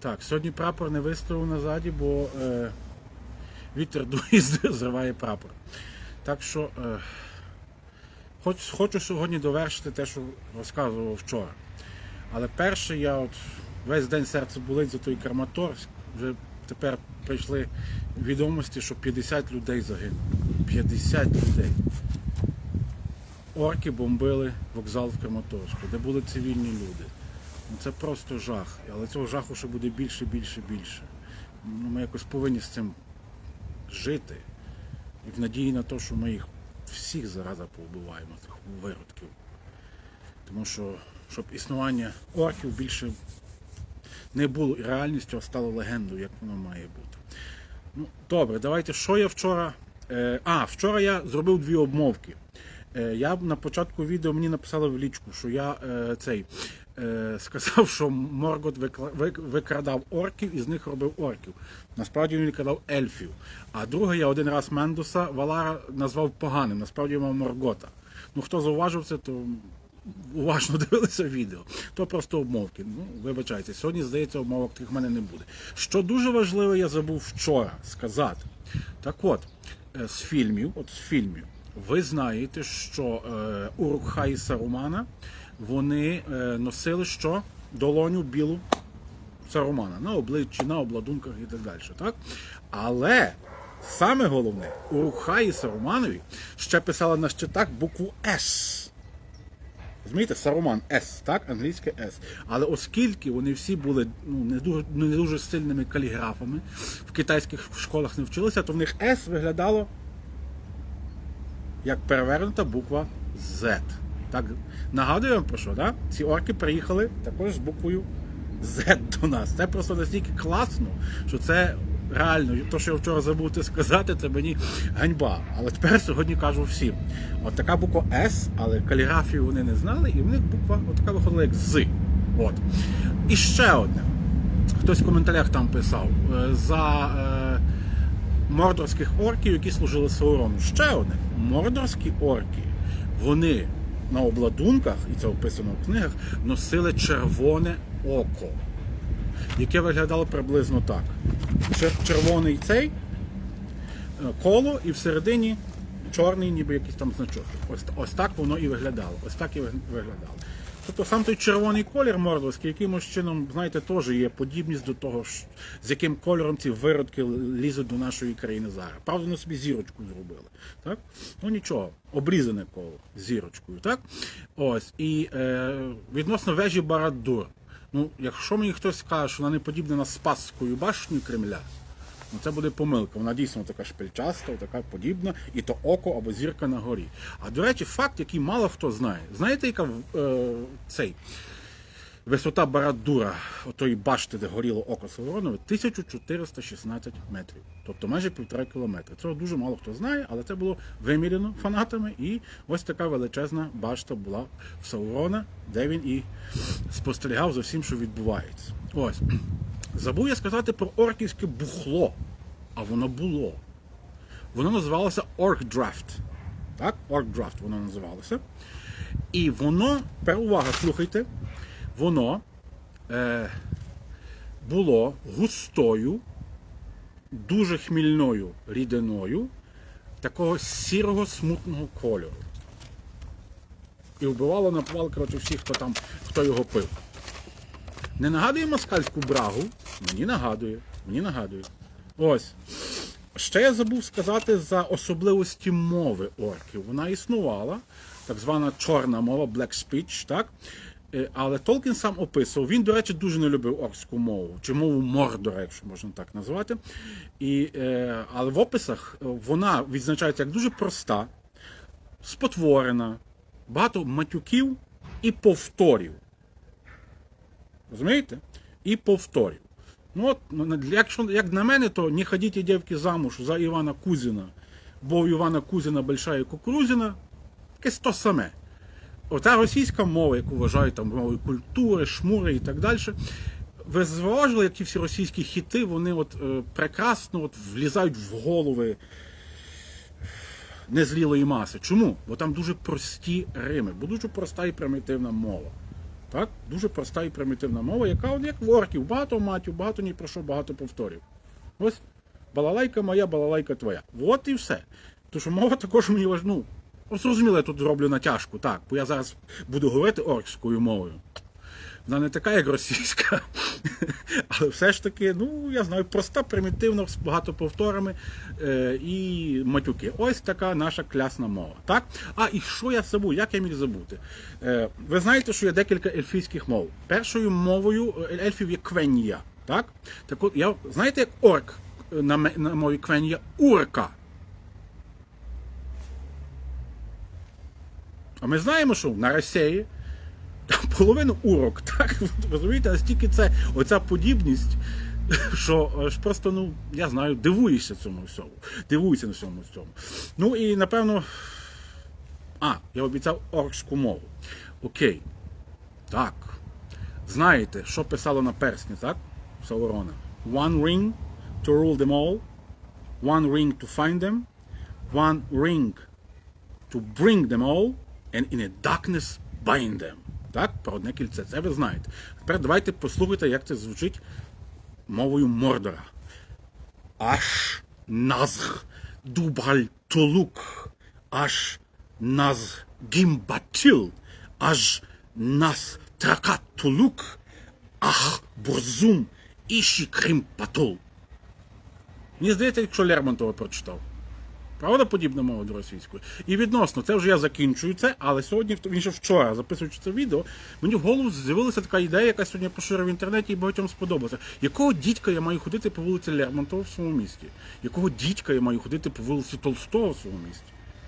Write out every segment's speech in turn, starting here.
Так, сьогодні прапор не виставив назаді, бо е, вітер дує, зриває прапор. Так що е, хоч, хочу сьогодні довершити те, що розказував вчора. Але перше, я от весь день серце болить за той Краматорськ. Вже тепер прийшли відомості, що 50 людей загинуло. 50 людей. Орки бомбили вокзал в Краматорську, де були цивільні люди. Це просто жах. Але цього жаху ще буде більше, більше, більше. Ну, ми якось повинні з цим жити. І в надії на те, що ми їх всіх зараза повбиваємо, цих виродків. Тому що, щоб існування орків більше не було реальністю, а стало легендою, як воно має бути. Ну, добре, давайте, що я вчора. Е, а, вчора я зробив дві обмовки. Е, я на початку відео мені написали в лічку, що я е, цей сказав, що Моргот викрадав орків і з них робив орків. Насправді він викрадав ельфів. А друге, я один раз Мендоса Валара назвав поганим. Насправді мав Моргота. Ну хто зауважив це, то уважно дивилися відео. То просто обмовки. Ну, вибачайте, сьогодні, здається, обмовок тих в мене не буде. Що дуже важливо, я забув вчора сказати. Так от, е, з фільмів, от з фільмів, ви знаєте, що е, Урукха і Сарумана вони е, носили що? Долоню білу Сарумана на обличчі, на обладунках і так далі. Так? Але саме головне, Урукха і Саруманові ще писали на щитах букву С. Розумієте, Саруман С, так, англійське С. Але оскільки вони всі були ну, не дуже не дуже сильними каліграфами, в китайських школах не вчилися, то в них С виглядало як перевернута буква Z. Так, нагадую вам про що, да? Ці орки приїхали також з буквою Z до нас. Це просто настільки класно, що це реально, то, що я вчора забув те сказати, це мені ганьба. Але тепер сьогодні кажу всім. От така буква С, але каліграфію вони не знали, і в них буква така виходила як З. От. І ще одне. Хтось в коментарях там писав. е, За е, мордорських орків, які служили Саурону. Ще одне. Мордорські орки, вони на обладунках, і це описано в книгах, носили червоне око, яке виглядало приблизно так. Червоний цей е, коло і всередині чорний, ніби якийсь там значок. Ось, ось так воно і виглядало. Ось так і виглядало. Тобто сам той червоний колір мордорський, якимось чином, знаєте, теж є подібність до того, з яким кольором ці виродки лізуть до нашої країни зараз. Правда, вони собі зірочку зробили. Так? Ну нічого, обрізане коло зірочкою. Так? Ось. І е, відносно вежі Барад-Дур. Ну, якщо мені хтось скаже, що вона не подібна на Спасську башню Кремля, Ну, це буде помилка. Вона дійсно така шпильчаста, така подібна, і то око або зірка на горі. А до речі, факт, який мало хто знає. Знаєте, яка е, цей висота Барадура, отої башти, де горіло око Саворонове, 1416 метрів. Тобто майже півтора кілометри. Цього дуже мало хто знає, але це було виміряно фанатами. І ось така величезна башта була в Саурона, де він і спостерігав за всім, що відбувається. Ось. Забув я сказати про орківське бухло, а воно було. Воно називалося Orkdraft. Так, Orkdraft воно називалося. І воно, тепер увага, слухайте, воно е, було густою, дуже хмільною рідиною такого сірого смутного кольору. І вбивало напувало, коротше, всіх, хто там, хто його пив. Не нагадує москальську брагу? Мені нагадує. Мені нагадує. Ось. Ще я забув сказати за особливості мови орків. Вона існувала, так звана чорна мова, black speech, так? Е, Але Толкін сам описував. Він, до речі, дуже не любив оркську мову, чи мову Мордора, якщо можна так назвати. І, е, але в описах е, вона відзначається як дуже проста, спотворена, багато матюків і повторів. Розумієте? І повторю. Ну от, ну, якщо як на мене, то не ходіть дівки замуж за Івана Кузіна, бо у Івана Кузіна большая кукурузина, якесь то саме. Ота російська мова, яку вважають там мовою культури, шмури і так далі. Ви зважили, які всі російські хіти, вони от е, прекрасно от, влізають в голови незрілої маси. Чому? Бо там дуже прості рими, бо дуже проста і примітивна мова. Так? Дуже проста і примітивна мова, яка як в орків, багато матів, багато ні про що, багато повторів. Ось балалайка моя, балалайка твоя. От і все. Тому що мова також мені важлива. Ну, зрозуміло, я тут зроблю натяжку, так, бо я зараз буду говорити оркською мовою. Вона не така, як російська, але все ж таки, ну я знаю, проста, примітивна, з багато повторами е, і матюки. Ось така наша клясна мова. Так? А і що я забув? Як я міг забути? Е, ви знаєте, що є декілька ельфійських мов. Першою мовою е, ельфів є квенія. Так? Так от, я, знаєте, як орк на, мові квенія урка. А ми знаємо, що на Росії половину урок, так? Розумієте, настільки це оця подібність, що аж просто, ну, я знаю, дивуєшся цьому всьому. Дивуюся на цьому всьому. Ну і напевно. А, я обіцяв оркську мову. Окей. Так. Знаєте, що писало на персні, так? Саурона. One ring to rule them all, one ring to find them, one ring to bring them all, and in a darkness bind them. Так, про одне кільце. Це ви знаєте. Тепер давайте послухайте, як це звучить мовою Мордора. Аж назг дубаль толук, аж наз гімбатил, аж нас тракат толук, ах бурзум іші крим патол. Мені здається, якщо Лермонтова прочитав. Правда, подібна мова до російської. І відносно, це вже я закінчую це, але сьогодні, він ще вчора, записуючи це відео, мені в голову з'явилася така ідея, яка сьогодні я поширив в інтернеті і багатьом сподобалася. Якого дідька я маю ходити по вулиці Лермонтова в своєму місті? Якого дідька я маю ходити по вулиці Толстого в своєму місті?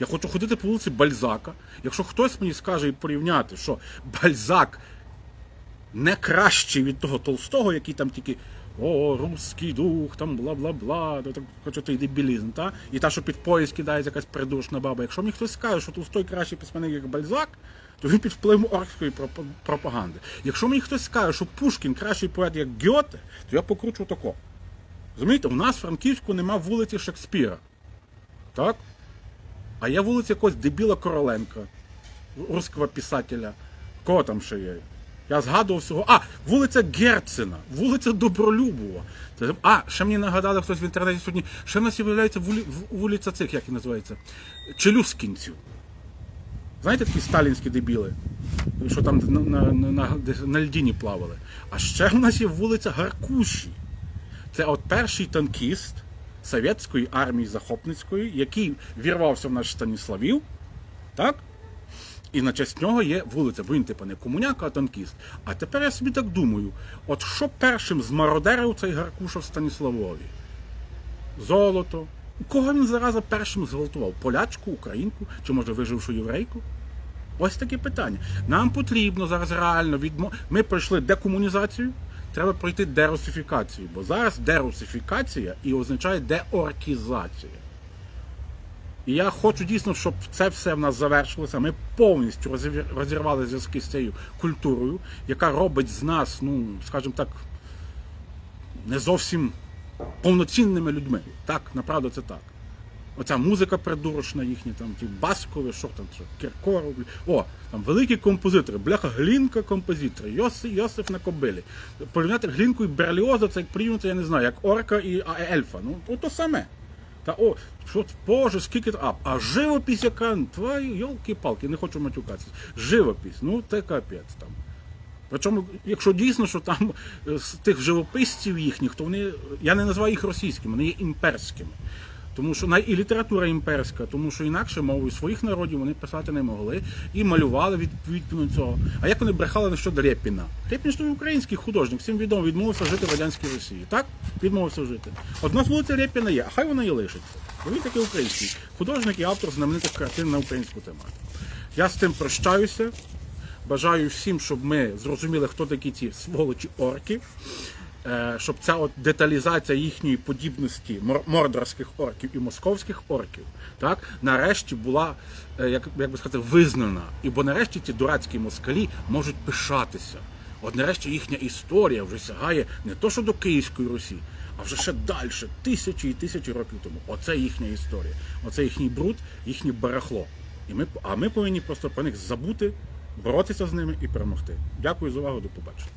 Я хочу ходити по вулиці Бальзака. Якщо хтось мені скаже і порівняти, що Бальзак не кращий від того Толстого, який там тільки о, русський дух, там бла-бла-бла, ну, так, хоча той дебілізм, та? І та, що під поїзд кидається якась придушна баба. Якщо мені хтось скаже, що Толстой кращий письменник, як Бальзак, то він під впливом оркської пропаганди. Якщо мені хтось скаже, що Пушкін кращий поет, як Гьоте, то я покручу тако. Розумієте, у нас в Франківську нема вулиці Шекспіра. Так? А є вулиця якогось дебіла Короленка, русского писателя. Кого там ще є? Я згадував всього. А, вулиця Герцена, вулиця Добролюбова. Це, а, ще мені нагадали хтось в інтернеті сьогодні, ще в нас з'являється вулі, вулиця цих, як і називається, Челюскінців. Знаєте такі сталінські дебіли, що там на, на, на, на, льдіні плавали. А ще в нас є вулиця Гаркуші. Це от перший танкіст совєтської армії захопницької, який вірвався в наш Станіславів, так? І на честь нього є вулиця, він типу не комуняка, а танкіст. А тепер я собі так думаю: от що першим змародерив цей Гаркуша в Станіславові? Золото. Кого він зараза першим зґвалтував? Полячку, українку чи може вижившу єврейку? Ось таке питання. Нам потрібно зараз реально відмо... Ми пройшли декомунізацію, треба пройти дерусифікацію, бо зараз дерусифікація і означає деоркізація. І я хочу дійсно, щоб це все в нас завершилося. Ми повністю розірвали зв'язки з цією культурою, яка робить з нас, ну, скажімо так, не зовсім повноцінними людьми. Так, направду це так. Оця музика придурочна їхня, там ті баскові, що там, що, Кіркоров. О, там великі композитори, бляха Глінка композитори, Йосиф, Йосиф на кобилі. Порівняти Глінку і Берліоза, це як порівняти, я не знаю, як орка і ельфа. Ну, то, то саме. Та о, що боже, скільки а, а живопись яка, твої йолки-палки, не хочу матюкатися. Живопись, ну це капець там. Причому, якщо дійсно, що там е, з тих живописців їхніх, то вони, я не називаю їх російськими, вони є імперськими. Тому що і література імперська, тому що інакше мовою своїх народів вони писати не могли і малювали від- відповідно цього. А як вони брехали щодо Рєпіна? Рєпін ж український художник, всім відомо, відмовився жити в радянській Росії. Так? Відмовився жити. У вулиця Рєпіна є, а хай вона і лишиться. Бо він такий український художник і автор знаменитих картин на українську тематику. Я з тим прощаюся. Бажаю всім, щоб ми зрозуміли, хто такі ці сволочі орки, щоб ця от деталізація їхньої подібності мор- мордорських орків і московських орків, так, нарешті була, е, як, як би сказати, визнана. І бо нарешті ці дурацькі москалі можуть пишатися. От нарешті їхня історія вже сягає не то, що до Київської Русі, а вже ще далі, тисячі і тисячі років тому. Оце їхня історія, оце їхній бруд, їхнє барахло. І ми, а ми повинні просто про них забути боротися з ними і перемогти. Дякую за увагу, до побачення.